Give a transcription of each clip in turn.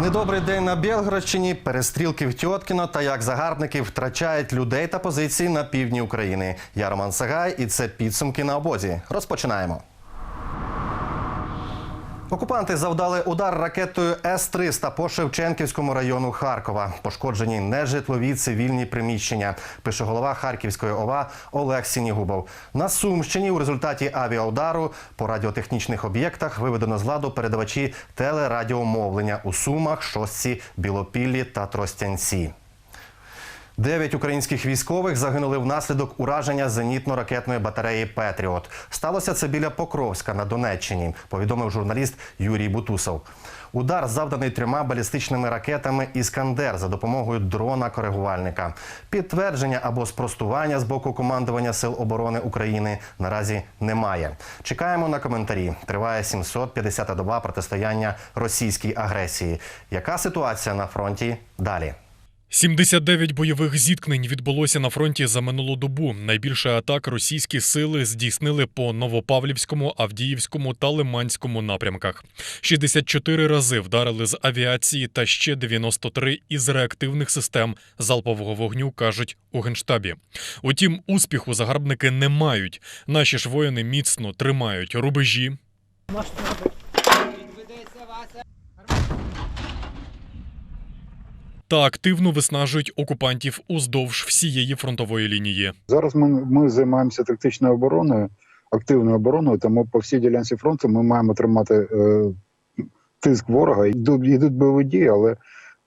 Недобрий день на Білгородщині, перестрілки в Тьоткіно та як загарбники втрачають людей та позиції на півдні України. Я Роман Сагай, і це підсумки на обозі. Розпочинаємо. Окупанти завдали удар ракетою С-300 по Шевченківському району Харкова. Пошкоджені нежитлові цивільні приміщення. Пише голова Харківської ОВА Олег Сінігубов. На Сумщині у результаті авіаудару по радіотехнічних об'єктах виведено з ладу передавачі телерадіомовлення у Сумах, Шостці, Білопіллі та Тростянці. Дев'ять українських військових загинули внаслідок ураження зенітно-ракетної батареї Петріот. Сталося це біля Покровська на Донеччині, повідомив журналіст Юрій Бутусов. Удар завданий трьома балістичними ракетами Іскандер за допомогою дрона-коригувальника. Підтвердження або спростування з боку командування Сил оборони України наразі немає. Чекаємо на коментарі. Триває 750-та доба протистояння російській агресії. Яка ситуація на фронті? Далі. 79 бойових зіткнень відбулося на фронті за минулу добу. Найбільше атак російські сили здійснили по Новопавлівському, Авдіївському та Лиманському напрямках. 64 рази вдарили з авіації та ще 93 із реактивних систем залпового вогню, кажуть у генштабі. Утім, успіху загарбники не мають. Наші ж воїни міцно тримають рубежі, та активно виснажують окупантів уздовж всієї фронтової лінії. Зараз ми, ми займаємося тактичною обороною, активною обороною, тому по всій ділянці фронту ми маємо тримати е, тиск ворога. Йдуть, йдуть бойові дії, але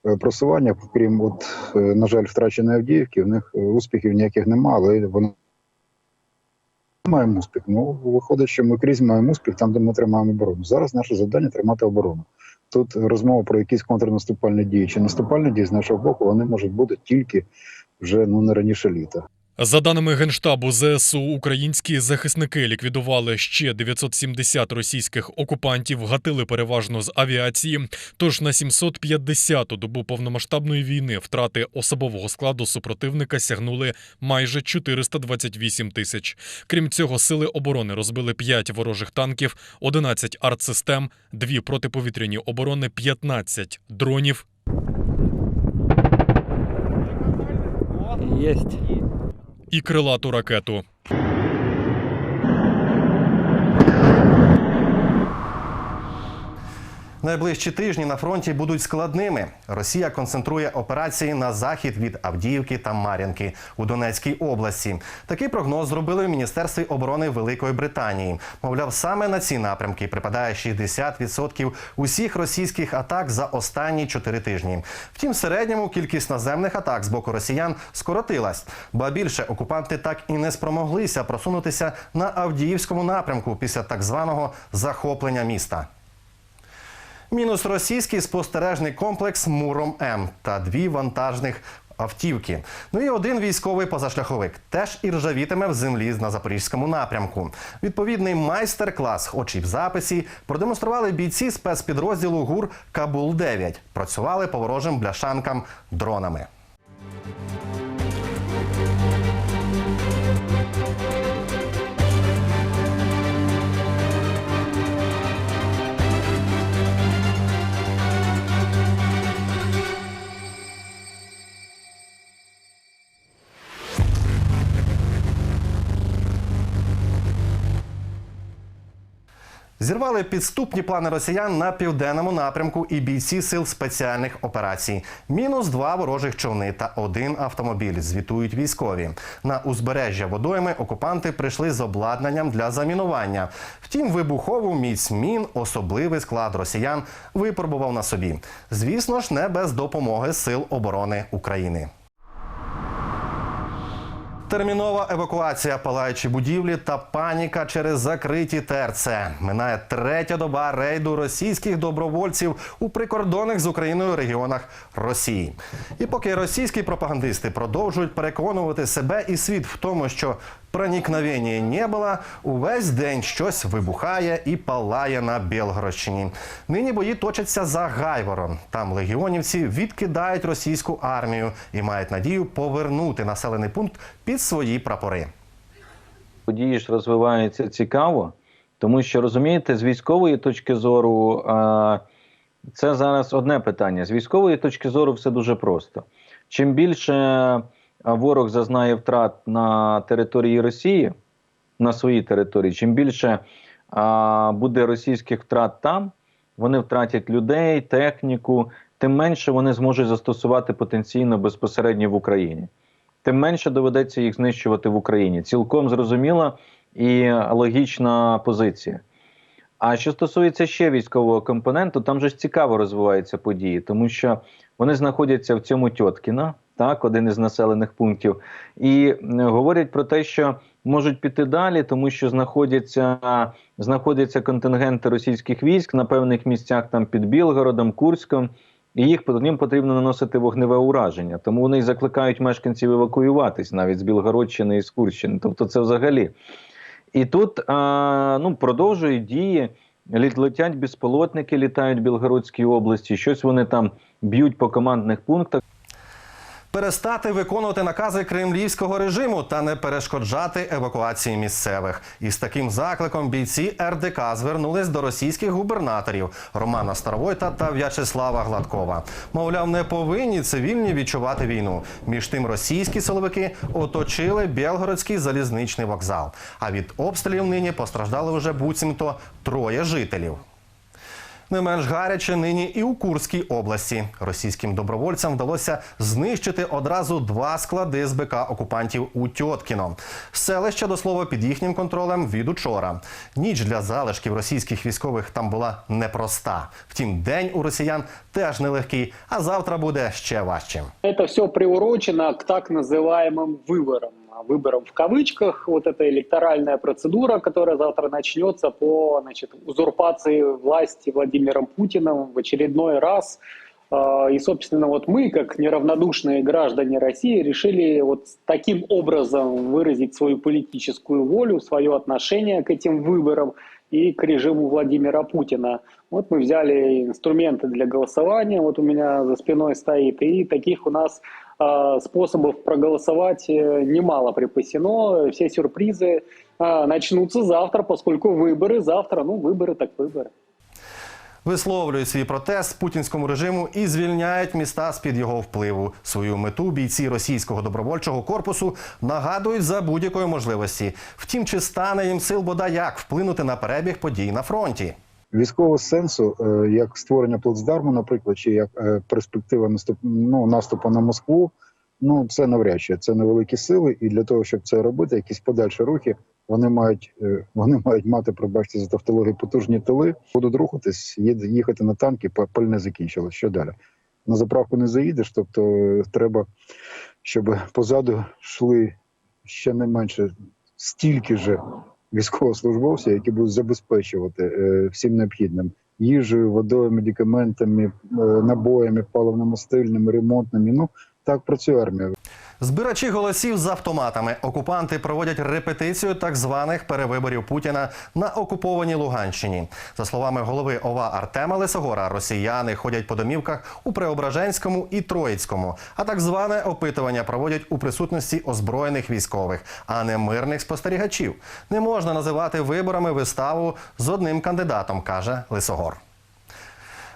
е, просування, крім от, е, на жаль, втраченої Авдіївки, в них е, успіхів ніяких немає, але вони маємо успіх. Ну, виходить, що ми крізь маємо успіх там, де ми тримаємо оборону. Зараз наше завдання тримати оборону. Тут розмова про якісь контрнаступальні дії чи наступальні дії з нашого боку, вони можуть бути тільки вже ну не раніше літа. За даними генштабу ЗСУ, українські захисники ліквідували ще 970 російських окупантів, гатили переважно з авіації. Тож на 750-ту добу повномасштабної війни втрати особового складу супротивника сягнули майже 428 тисяч. Крім цього, сили оборони розбили 5 ворожих танків, 11 артсистем, 2 протиповітряні оборони, 15 дронів Есть. І крилату ракету. Найближчі тижні на фронті будуть складними. Росія концентрує операції на захід від Авдіївки та Мар'їнки у Донецькій області. Такий прогноз зробили в Міністерстві оборони Великої Британії. Мовляв, саме на ці напрямки припадає 60% усіх російських атак за останні 4 тижні. Втім, в середньому кількість наземних атак з боку росіян скоротилась, ба більше окупанти так і не спромоглися просунутися на Авдіївському напрямку після так званого захоплення міста. Мінус російський спостережний комплекс Муром М та дві вантажних автівки. Ну і один військовий позашляховик теж і ржавітиме в землі на запорізькому напрямку. Відповідний майстер-клас, хоч і в записі, продемонстрували бійці спецпідрозділу ГУР Кабул 9 Працювали по ворожим бляшанкам дронами. Зірвали підступні плани росіян на південному напрямку і бійці сил спеціальних операцій. Мінус два ворожих човни та один автомобіль. Звітують військові. На узбережжя водойми окупанти прийшли з обладнанням для замінування. Втім, вибухову міць мін особливий склад росіян випробував на собі. Звісно ж, не без допомоги сил оборони України. Термінова евакуація, палаючі будівлі та паніка через закриті ТРЦ. Минає третя доба рейду російських добровольців у прикордонних з Україною регіонах Росії. І поки російські пропагандисти продовжують переконувати себе і світ в тому, що проникновення не було, увесь день щось вибухає і палає на Білгородщині. Нині бої точаться за Гайворон. Там легіонівці відкидають російську армію і мають надію повернути населений пункт під свої прапори. Події ж розвиваються цікаво, тому що розумієте, з військової точки зору це зараз одне питання. З військової точки зору все дуже просто. Чим більше ворог зазнає втрат на території Росії, на своїй території, чим більше а, буде російських втрат там, вони втратять людей, техніку, тим менше вони зможуть застосувати потенційно безпосередньо в Україні. Тим менше доведеться їх знищувати в Україні. Цілком зрозуміла і логічна позиція. А що стосується ще військового компоненту, там же ж цікаво розвиваються події, тому що вони знаходяться в цьому Тьоткіна, так, один із населених пунктів, і говорять про те, що можуть піти далі, тому що знаходяться, знаходяться контингенти російських військ на певних місцях там під Білгородом, Курськом. І їх їм потрібно наносити вогневе ураження. Тому вони закликають мешканців евакуюватись навіть з Білгородщини і з Курщини. Тобто, це взагалі. І тут а, ну, продовжують дії. Летять безпілотники, літають в Білгородській області. Щось вони там б'ють по командних пунктах. Перестати виконувати накази кремлівського режиму та не перешкоджати евакуації місцевих. Із таким закликом бійці РДК звернулись до російських губернаторів Романа Старовойта та В'ячеслава Гладкова. Мовляв, не повинні цивільні відчувати війну. Між тим, російські силовики оточили Білгородський залізничний вокзал. А від обстрілів нині постраждали вже буцімто троє жителів. Не менш гаряче нині і у Курській області. Російським добровольцям вдалося знищити одразу два склади з БК окупантів у Тьоткіно. Селище, до слова, під їхнім контролем від учора. Ніч для залишків російських військових там була непроста. Втім, день у росіян теж нелегкий, а завтра буде ще важчим. Это все приурочено к так называемым выборам. Выборам в кавычках, вот эта электоральная процедура, которая завтра начнется по значит, узурпации власти Владимиром Путиным в очередной раз. А, И, собственно, вот мы, как неравнодушные граждане России, решили вот таким образом выразить свою политическую волю, свое отношение к этим выборам и к режиму Владимира Путина. Вот мы взяли инструменты для голосования, вот у меня за спиной стоит, и таких у нас а, способов проголосовать э, немало припасено. Все сюрпризы а, начнутся завтра, поскольку выборы завтра, ну выборы так выборы. Висловлюють свій протест путінському режиму і звільняють міста з під його впливу. Свою мету бійці російського добровольчого корпусу нагадують за будь-якої можливості. Втім, чи стане їм сил бодай як вплинути на перебіг подій на фронті? Військового сенсу, е, як створення плацдарму, наприклад, чи як е, перспектива наступ, ну, наступу на Москву, ну це навряд чи це невеликі сили, і для того, щоб це робити, якісь подальші рухи, вони мають е, вони мають мати, пробачте за тавтологію, потужні тили, будуть рухатись, їхати на танки, па- пальне закінчилось. Що далі? На заправку не заїдеш, тобто е, треба, щоб позаду йшли ще не менше стільки же військовослужбовців, які будуть забезпечувати е, всім необхідним їжею, водою, медикаментами, набоями, паливно-мастильними, ремонтними. Ну так працює армія. Збирачі голосів з автоматами. Окупанти проводять репетицію так званих перевиборів Путіна на окупованій Луганщині. За словами голови ОВА Артема Лисогора, росіяни ходять по домівках у Преображенському і Троїцькому. А так зване опитування проводять у присутності озброєних військових, а не мирних спостерігачів. Не можна називати виборами виставу з одним кандидатом, каже Лисогор.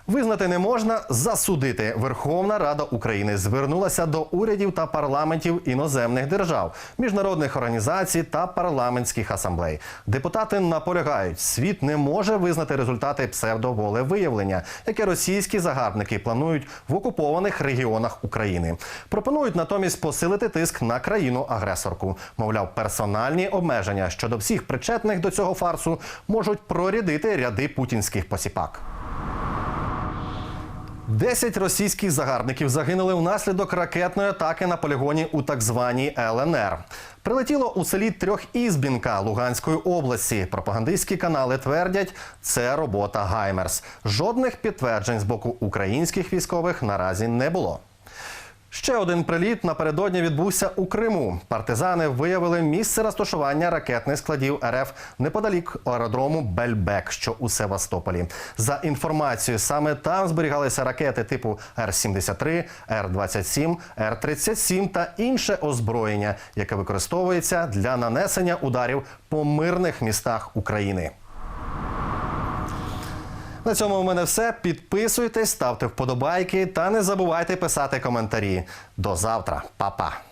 Визнати не можна засудити. Верховна Рада України звернулася до урядів та парламентів іноземних держав, міжнародних організацій та парламентських асамблей. Депутати наполягають, світ не може визнати результати псевдоволевиявлення, яке російські загарбники планують в окупованих регіонах України. Пропонують натомість посилити тиск на країну-агресорку. Мовляв, персональні обмеження щодо всіх причетних до цього фарсу можуть прорядити ряди путінських посіпак. Десять російських загарбників загинули внаслідок ракетної атаки на полігоні у так званій ЛНР. Прилетіло у селі Трьохізбінка Луганської області. Пропагандистські канали твердять, це робота Гаймерс. Жодних підтверджень з боку українських військових наразі не було. Ще один приліт напередодні відбувся у Криму. Партизани виявили місце розташування ракетних складів РФ неподалік аеродрому Бельбек, що у Севастополі. За інформацією, саме там зберігалися ракети типу Р-73, Р-27, Р-37 та інше озброєння, яке використовується для нанесення ударів по мирних містах України. На цьому у мене все. Підписуйтесь, ставте вподобайки та не забувайте писати коментарі. До завтра, Па-па.